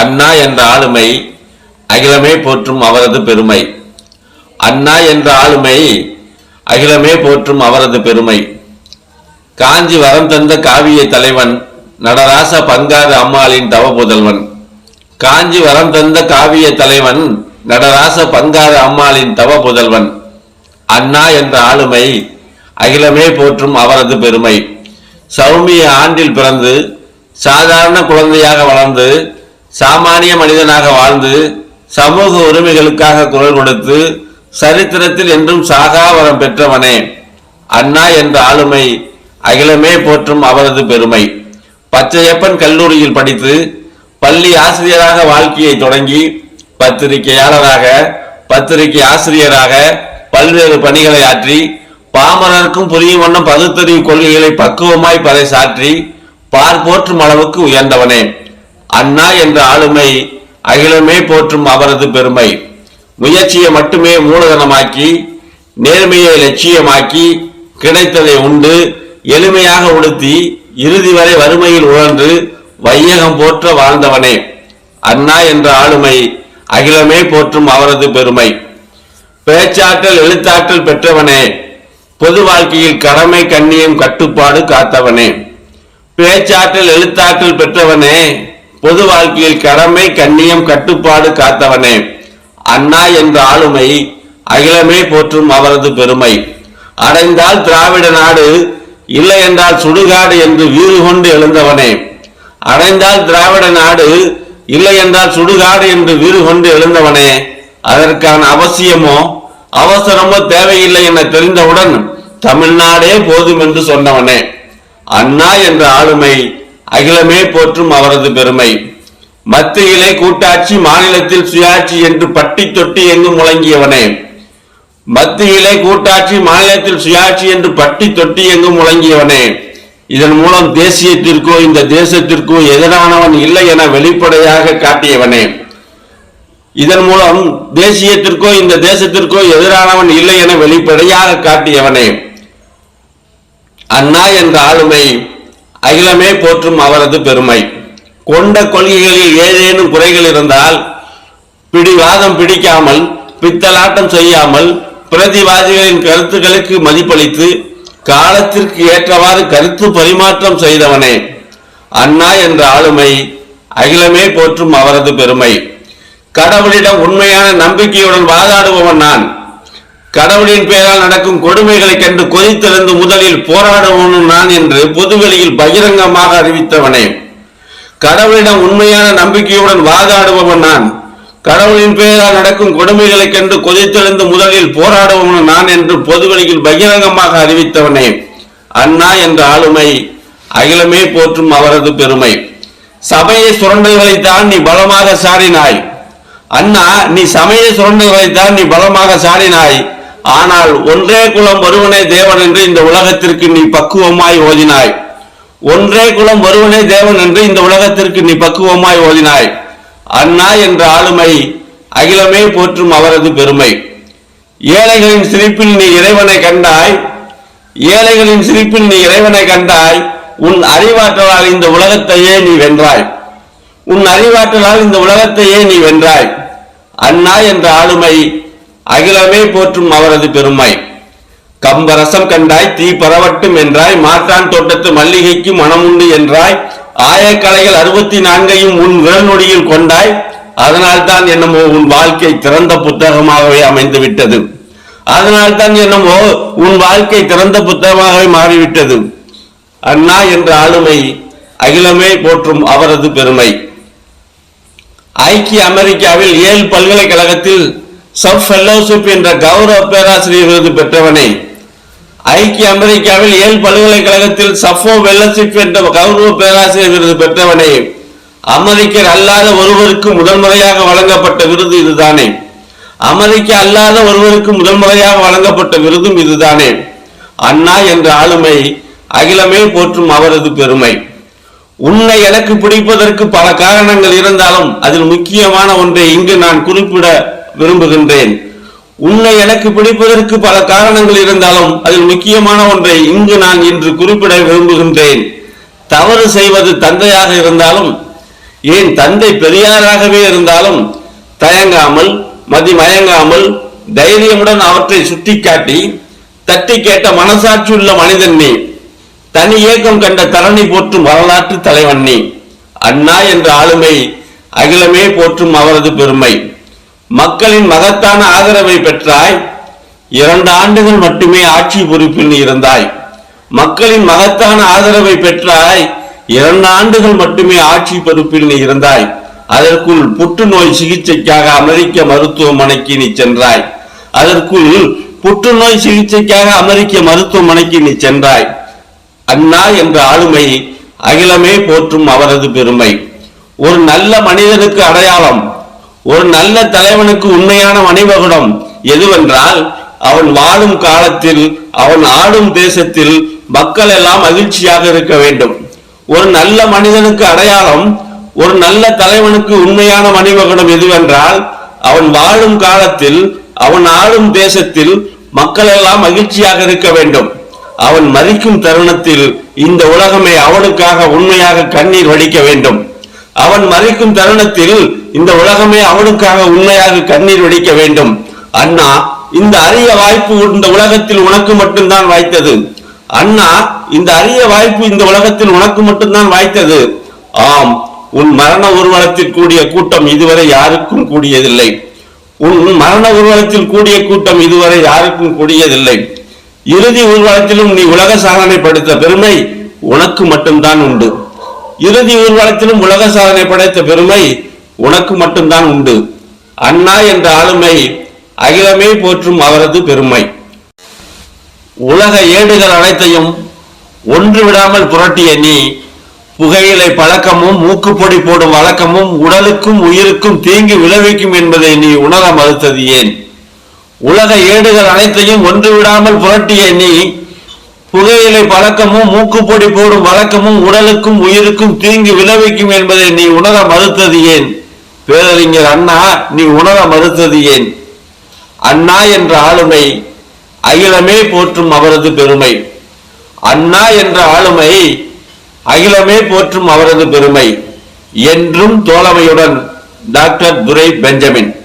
அண்ணா என்ற ஆளுமை அகிலமே போற்றும் அவரது பெருமை. அண்ணா என்ற ஆளுமை அகிலமே போற்றும் அவரது பெருமை. காஞ்சி வரம் தந்த காவிய தலைவன் நடராச பங்காறு அம்மாளின் தவ புதல்வன். காஞ்சி வரம் தந்த காவிய தலைவன் நடராச பங்காறு அம்மாளின் தவ புதல்வன். அண்ணா என்ற ஆளுமை அகிலமே போற்றும் அவரது பெருமை. சௌமிய ஆண்டில் பிறந்து சாதாரண குழந்தையாக வளர்ந்து சாமானிய மனிதனாக வாழ்ந்து சமூக உரிமைகளுக்காக குரல் கொடுத்து சரித்திரத்தில் என்றும் சாகாவரம் பெற்றவனே. அண்ணா என்ற ஆளுமை அகிலமே போற்றும் அவரது பெருமை. பச்சையப்பன் கல்லூரியில் படித்து பள்ளி ஆசிரியராக வாழ்க்கையை தொடங்கி பத்திரிகையாளராக பத்திரிகை ஆசிரியராக பல்வேறு பணிகளை ஆற்றி பாமரருக்கும் புரியும் வண்ணம் பகுத்தறிவு கொள்கைகளை பக்குவமாய் பறைசாற்றி பார்ப்போற்றும் அளவுக்கு உயர்ந்தவனே. அண்ணா என்ற ஆளுமை அகிலமே போற்றும் அவரது பெருமை. முயற்சியை மட்டுமே மூலதனமாக்கி நேர்மையை லட்சியமாக்கி கிடைத்ததை உண்டு எளிமையாக உடுத்தி இறுதி வரை வறுமையில் உழன்று வையகம் போற்ற வாழ்ந்தவனே. அண்ணா என்ற ஆளுமை அகிலமே போற்றும் அவரது பெருமை. பேச்சாற்றல் எழுத்தாற்றல் பெற்றவனே. பொது வாழ்க்கையில் கடமை கண்ணியம் கட்டுப்பாடு காத்தவனே. பேச்சாற்றல் எழுத்தாற்றல் பெற்றவனே. பொது வாழ்க்கையில் கடமை கண்ணியம் கட்டுப்பாடு காத்தவனே. அண்ணா என்ற ஆளுமை அகிலமே போற்றும் அவரது பெருமை. அடைந்தால் திராவிட நாடு இல்லை என்றால் சுடுகாடு என்று வீறு கொண்டு எழுந்தவனே. அடைந்தால் திராவிட நாடு இல்லை என்றால் சுடுகாடு என்று வீறு கொண்டு எழுந்தவனே. அதற்கான அவசியமோ அவசரமோ தேவையில்லை என தெரிந்தவுடன் தமிழ்நாடே போதும் என்று சொன்னவனே. அண்ணா என்ற ஆளுமை அகிலமே போற்றும் அவரது பெருமை. மத்தியிலே கூட்டாட்சி மாநிலத்தில் சுயாட்சி என்று பட்டி தொட்டி எங்கும் முழங்கியவனே. மத்தியிலே கூட்டாட்சி மாநிலத்தில் சுயாட்சி என்று பட்டி தொட்டி எங்கும் முழங்கியவனே. இதன் மூலம் தேசியத்திற்கோ இந்த தேசத்திற்கோ எதிரானவன் இல்லை என வெளிப்படையாக காட்டியவனே. இதன் மூலம் தேசியத்திற்கோ இந்த தேசத்திற்கோ எதிரானவன் இல்லை என வெளிப்படையாக காட்டியவனே. அண்ணா என்ற ஆளுமை அகிலமே போற்றும் அவரது பெருமை. கொண்ட கொள்கைகளில் ஏதேனும் குறைகள் இருந்தால் பிடிவாதம் பிடிக்காமல் பித்தலாட்டம் செய்யாமல் பிரதிவாதிகளின் கருத்துக்களுக்கு மதிப்பளித்து காலத்திற்கு ஏற்றவாறு கருத்து பரிமாற்றம் செய்தவனே. அண்ணா என்ற ஆளுமை அகிலமே போற்றும் அவரது பெருமை. கடவுளிடம் உண்மையான நம்பிக்கையுடன் வாதாடுபவன் நான். கடவுளின் பெயரால் நடக்கும் கொடுமைகளை கண்டு கொதித்தெழுந்து முதலில் போராடுவனும் நான் என்று பொதுவெளியில் பகிரங்கமாக அறிவித்தவனே. கடவுளிடம் உண்மையான நம்பிக்கையுடன் வாதாடுபவன் நான். கடவுளின் பெயரால் நடக்கும் கொடுமைகளை கண்டு கொதித்தெழுந்து முதலில் போராடுவனும் நான் என்று பொதுவெளியில் பகிரங்கமாக அறிவித்தவனே. அண்ணா என்ற ஆளுமை அகிலமே போற்றும் அவரது பெருமை. சபையை சுரண்டல்களைத்தான் நீ பலமாக சாடினாய். அண்ணா நீ சமய சுரண்டல்களைத்தான் நீ பலமாக சாடினாய். ஆனால் ஒன்றே குலம் ஒருவனே தேவன் என்று இந்த உலகத்திற்கு நீ பக்குவமாய் ஓதினாய். ஒன்றே குலம் ஒருவனே தேவன் என்று இந்த உலகத்திற்கு நீ பக்குவமாய் ஓதினாய். அண்ணா என்ற ஆளுமை அகிலமே போற்றும் அவரது பெருமை. ஏழைகளின் சிரிப்பில் நீ இறைவனை கண்டாய். ஏழைகளின் சிரிப்பில் நீ இறைவனை கண்டாய். உன் அறிவாற்றலால் இந்த உலகத்தையே நீ வென்றாய். உன் அறிவாற்றலால் இந்த உலகத்தையே நீ வென்றாய். அண்ணா என்ற ஆளுமை அகிலமே போற்றும் அவரது பெருமை. கம்பரசம் கண்டாய் தீ பரவட்டும் என்றாய் மாற்றான் தோட்டத்து மல்லிகைக்கு மனமுண்டு என்றாய் ஆயக்கலைகள் அறுபத்தி நான்கையும் உன் விரல் நொடியில் கொண்டாய் அதனால் தான் என்னமோ உன் வாழ்க்கை திறந்த புத்தகமாகவே அமைந்து விட்டது அதனால் தான் என்னமோ உன் வாழ்க்கை திறந்த புத்தகமாகவே மாறிவிட்டது. அண்ணா என்ற ஆளுமை அகிலமே போற்றும் அவரது பெருமை. ஐக்கிய அமெரிக்காவில் ஏழு பல்கலைக்கழகத்தில் சப் ஃபெல்லோஷிப் என்ற கௌரவ பேராசிரியர் விருது பெற்றவனே ஐக்கிய அமெரிக்காவில் ஏழு பல்கலைக்கழகத்தில் சஃபோ வெல்லஷிப் என்ற கௌரவ பேராசிரியர் விருது பெற்றவனே அமெரிக்கர் அல்லாத ஒருவருக்கு முதன்முறையாக வழங்கப்பட்ட விருது இதுதானே. அமெரிக்க அல்லாத ஒருவருக்கு முதன்முறையாக வழங்கப்பட்ட விருதும் இதுதானே. அண்ணா என்ற ஆளுமை அகிலமே போற்றும் அவரது பெருமை. உன்னை எனக்கு பிடிப்பதற்கு பல காரணங்கள் இருந்தாலும் அதில் முக்கியமான ஒன்றை இங்கு நான் குறிப்பிட விரும்புகின்றேன். உன்னை எனக்கு பிடிப்பதற்கு பல காரணங்கள் இருந்தாலும் அதில் முக்கியமான ஒன்றை இங்கு நான் இன்று குறிப்பிட விரும்புகின்றேன். தவறு செய்வது தந்தையாக இருந்தாலும் ஏன் தந்தை பெரியாராகவே இருந்தாலும் தயங்காமல் மதிமயங்காமல் தைரியமுடன் அவற்றை சுட்டிக்காட்டி தட்டி கேட்ட மனசாட்சி உள்ள மனிதன் நீ. தனி ஏக்கம் கண்ட தரணி போற்றும் வரலாற்று தலைவன் நீ. அண்ணா என்ற ஆளுமை அகிலமே போற்றும் அவரது பெருமை. மக்களின் மகத்தான ஆதரவை பெற்றாய் இரண்டு ஆண்டுகள் மட்டுமே ஆட்சி பொறுப்பில் நீ இருந்தாய். மக்களின் மகத்தான ஆதரவை பெற்றாய் இரண்டு ஆண்டுகள் மட்டுமே ஆட்சி பொறுப்பில் நீ இருந்தாய். அதற்குள் புற்றுநோய் சிகிச்சைக்காக அமெரிக்க மருத்துவமனைக்கு நீ சென்றாய். அதற்குள் புற்றுநோய் சிகிச்சைக்காக அமெரிக்க மருத்துவமனைக்கு நீ சென்றாய். அண்ணா என்ற ஆளுமை அகிலமே போற்றும் அவரது பெருமை. ஒரு நல்ல மனிதனுக்கு அடையாளம் ஒரு நல்ல தலைவனுக்கு உண்மையான மணிமகுடம் எதுவென்றால் அவன் வாழும் காலத்தில் அவன் ஆடும் தேசத்தில் மக்கள் எல்லாம் மகிழ்ச்சியாக இருக்க வேண்டும். ஒரு நல்ல மனிதனுக்கு அடையாளம் ஒரு நல்ல தலைவனுக்கு உண்மையான மணிமகுடம் எதுவென்றால் அவன் வாழும் காலத்தில் அவன் ஆளும் தேசத்தில் மக்கள் எல்லாம் மகிழ்ச்சியாக இருக்க வேண்டும். அவன் மதிக்கும் தருணத்தில் இந்த உலகமே அவனுக்காக உண்மையாக கண்ணீர் வடிக்க வேண்டும். அவன் மறைக்கும் தருணத்தில் இந்த உலகமே அவனுக்காக உண்மையாக கண்ணீர் வடிக்க வேண்டும். அண்ணா இந்த அரிய வாய்ப்பு இந்த உலகத்தில் உனக்கு மட்டும்தான் வாய்த்தது. அண்ணா இந்த அரிய வாய்ப்பு இந்த உலகத்தில் உனக்கு மட்டும்தான் வாய்த்தது. ஆம் உன் மரண ஊர்வலத்தில் கூடிய கூட்டம் இதுவரை யாருக்கும் கூடியதில்லை. உன் மரண ஊர்வலத்தில் கூடிய கூட்டம் இதுவரை யாருக்கும் கூடியதில்லை. இறுதி ஊர்வலத்திலும் நீ உலக சாதனை படுத்த பெருமை உனக்கு மட்டும்தான் உண்டு. இறுதி ஊர்வலத்திலும் உலக சாதனை படைத்த பெருமை உனக்கு மட்டும்தான் உண்டு. அண்ணா என்ற ஆளுமை அகிலமே போற்றும் அவரது பெருமை. உலக ஏடுகள் அனைத்தையும் ஒன்று விடாமல் புரட்டிய நீ புகையிலை பழக்கமும் மூக்குப்பொடி போடும் வழக்கமும் உடலுக்கும் உயிருக்கும் தீங்கு விளைவிக்கும் என்பதை நீ உணர மறுத்தது ஏன்? உலக ஏடுகள் அனைத்தையும் ஒன்று விடாமல் புரட்டிய நீ புகையிலை பழக்கமும் மூக்குப்பொடி போடும் வழக்கமும் உடலுக்கும் உயிருக்கும் தீங்கு விளைவிக்கும் என்பதை நீ உணர மறுத்தது ஏன்? பேரறிஞர் அண்ணா நீ உணர மறுத்தது ஏன்? அண்ணா என்ற ஆளுமை அகிலமே போற்றும் அவரது பெருமை. அண்ணா என்ற ஆளுமை அகிலமே போற்றும் அவரது பெருமை. என்றும் தோழமையுடன் டாக்டர் துரை பெஞ்சமின்.